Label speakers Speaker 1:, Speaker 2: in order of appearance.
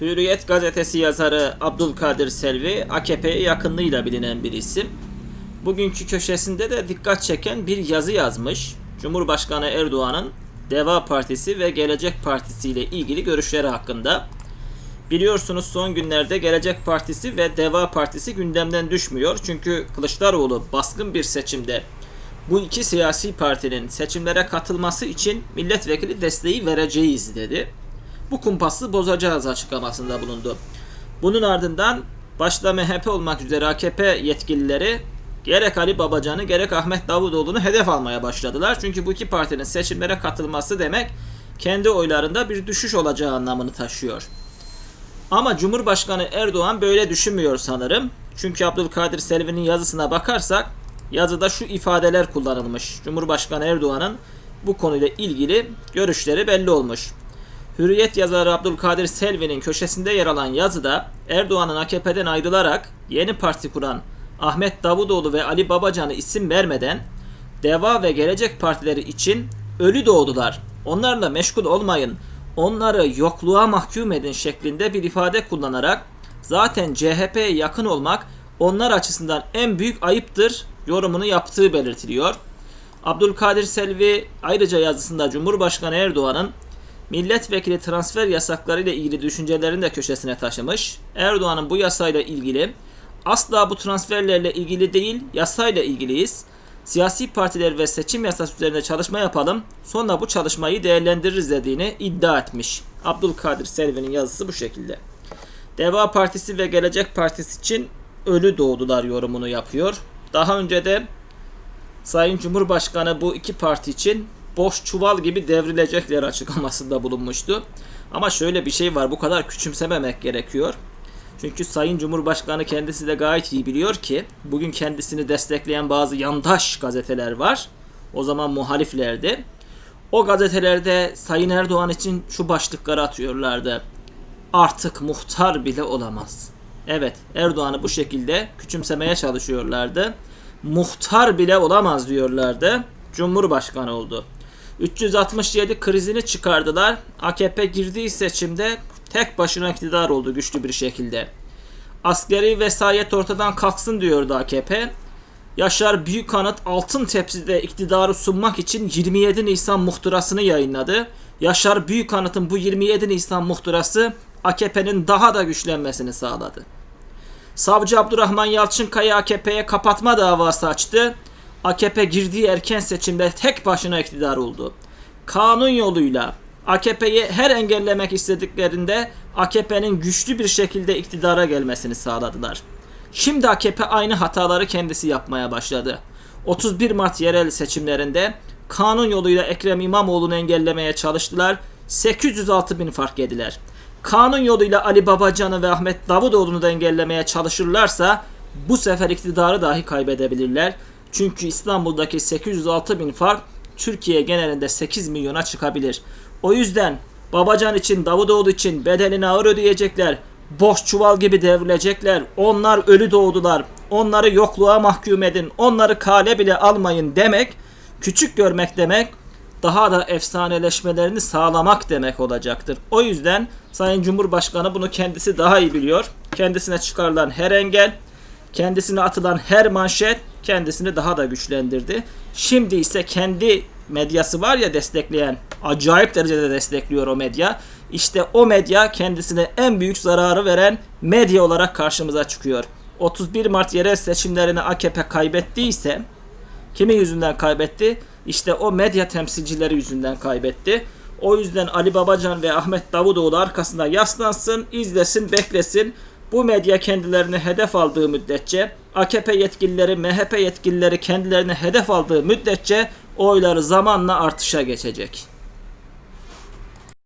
Speaker 1: Hürriyet gazetesi yazarı Abdülkadir Selvi AKP'ye yakınlığıyla bilinen bir isim. Bugünkü köşesinde de dikkat çeken bir yazı yazmış. Cumhurbaşkanı Erdoğan'ın Deva Partisi ve Gelecek Partisi ile ilgili görüşleri hakkında. Biliyorsunuz son günlerde Gelecek Partisi ve Deva Partisi gündemden düşmüyor. Çünkü Kılıçdaroğlu baskın bir seçimde bu iki siyasi partinin seçimlere katılması için milletvekili desteği vereceğiz dedi. Bu kumpası bozacağız açıklamasında bulundu. Bunun ardından başta MHP olmak üzere AKP yetkilileri gerek Ali Babacan'ı gerek Ahmet Davutoğlu'nu hedef almaya başladılar. Çünkü bu iki partinin seçimlere katılması demek kendi oylarında bir düşüş olacağı anlamını taşıyor. Ama Cumhurbaşkanı Erdoğan böyle düşünmüyor sanırım. Çünkü Abdülkadir Selvi'nin yazısına bakarsak yazıda şu ifadeler kullanılmış. Cumhurbaşkanı Erdoğan'ın bu konuyla ilgili görüşleri belli olmuş. Hürriyet yazarı Abdülkadir Selvi'nin köşesinde yer alan yazıda Erdoğan'ın AKP'den ayrılarak yeni parti kuran Ahmet Davutoğlu ve Ali Babacan'ı isim vermeden Deva ve Gelecek partileri için ölü doğdular. Onlarla meşgul olmayın. Onları yokluğa mahkum edin şeklinde bir ifade kullanarak zaten CHP'ye yakın olmak onlar açısından en büyük ayıptır yorumunu yaptığı belirtiliyor. Abdülkadir Selvi ayrıca yazısında Cumhurbaşkanı Erdoğan'ın milletvekili transfer yasakları ile ilgili düşüncelerini de köşesine taşımış. Erdoğan'ın bu yasayla ilgili asla bu transferlerle ilgili değil yasayla ilgiliyiz. Siyasi partiler ve seçim yasası üzerinde çalışma yapalım. Sonra bu çalışmayı değerlendiririz dediğini iddia etmiş. Abdülkadir Selvi'nin yazısı bu şekilde. Deva Partisi ve Gelecek Partisi için ölü doğdular yorumunu yapıyor. Daha önce de Sayın Cumhurbaşkanı bu iki parti için boş çuval gibi devrilecekler açıklamasında bulunmuştu. Ama şöyle bir şey var bu kadar küçümsememek gerekiyor. Çünkü Sayın Cumhurbaşkanı kendisi de gayet iyi biliyor ki bugün kendisini destekleyen bazı yandaş gazeteler var. O zaman muhaliflerdi. O gazetelerde Sayın Erdoğan için şu başlıkları atıyorlardı. Artık muhtar bile olamaz. Evet Erdoğan'ı bu şekilde küçümsemeye çalışıyorlardı. Muhtar bile olamaz diyorlardı. Cumhurbaşkanı oldu. 367 krizini çıkardılar. AKP girdiği seçimde tek başına iktidar oldu güçlü bir şekilde. Askeri vesayet ortadan kalksın diyordu AKP. Yaşar Büyükanıt altın tepside iktidarı sunmak için 27 Nisan muhtırasını yayınladı. Yaşar Büyükanıt'ın bu 27 Nisan muhtırası AKP'nin daha da güçlenmesini sağladı. Savcı Abdurrahman Yalçınkaya AKP'ye kapatma davası açtı. AKP girdiği erken seçimde tek başına iktidar oldu. Kanun yoluyla AKP'yi her engellemek istediklerinde AKP'nin güçlü bir şekilde iktidara gelmesini sağladılar. Şimdi AKP aynı hataları kendisi yapmaya başladı. 31 Mart yerel seçimlerinde kanun yoluyla Ekrem İmamoğlu'nu engellemeye çalıştılar. 806 bin fark yediler. Kanun yoluyla Ali Babacan'ı ve Ahmet Davutoğlu'nu da engellemeye çalışırlarsa bu sefer iktidarı dahi kaybedebilirler. Çünkü İstanbul'daki 806 bin fark Türkiye genelinde 8 milyona çıkabilir. O yüzden Babacan için, Davutoğlu için bedelini ağır ödeyecekler. Boş çuval gibi devrilecekler. Onlar ölü doğdular. Onları yokluğa mahkum edin. Onları kale bile almayın demek, küçük görmek demek, daha da efsaneleşmelerini sağlamak demek olacaktır. O yüzden Sayın Cumhurbaşkanı bunu kendisi daha iyi biliyor. Kendisine çıkarılan her engel, kendisine atılan her manşet kendisini daha da güçlendirdi. Şimdi ise kendi medyası var ya destekleyen, acayip derecede destekliyor o medya. İşte o medya kendisine en büyük zararı veren medya olarak karşımıza çıkıyor. 31 Mart yerel seçimlerini AKP kaybettiyse kimin yüzünden kaybetti? İşte o medya temsilcileri yüzünden kaybetti. O yüzden Ali Babacan ve Ahmet Davutoğlu arkasında yaslansın, izlesin, beklesin. Bu medya kendilerini hedef aldığı müddetçe, AKP yetkilileri, MHP yetkilileri kendilerini hedef aldığı müddetçe oyları zamanla artışa geçecek.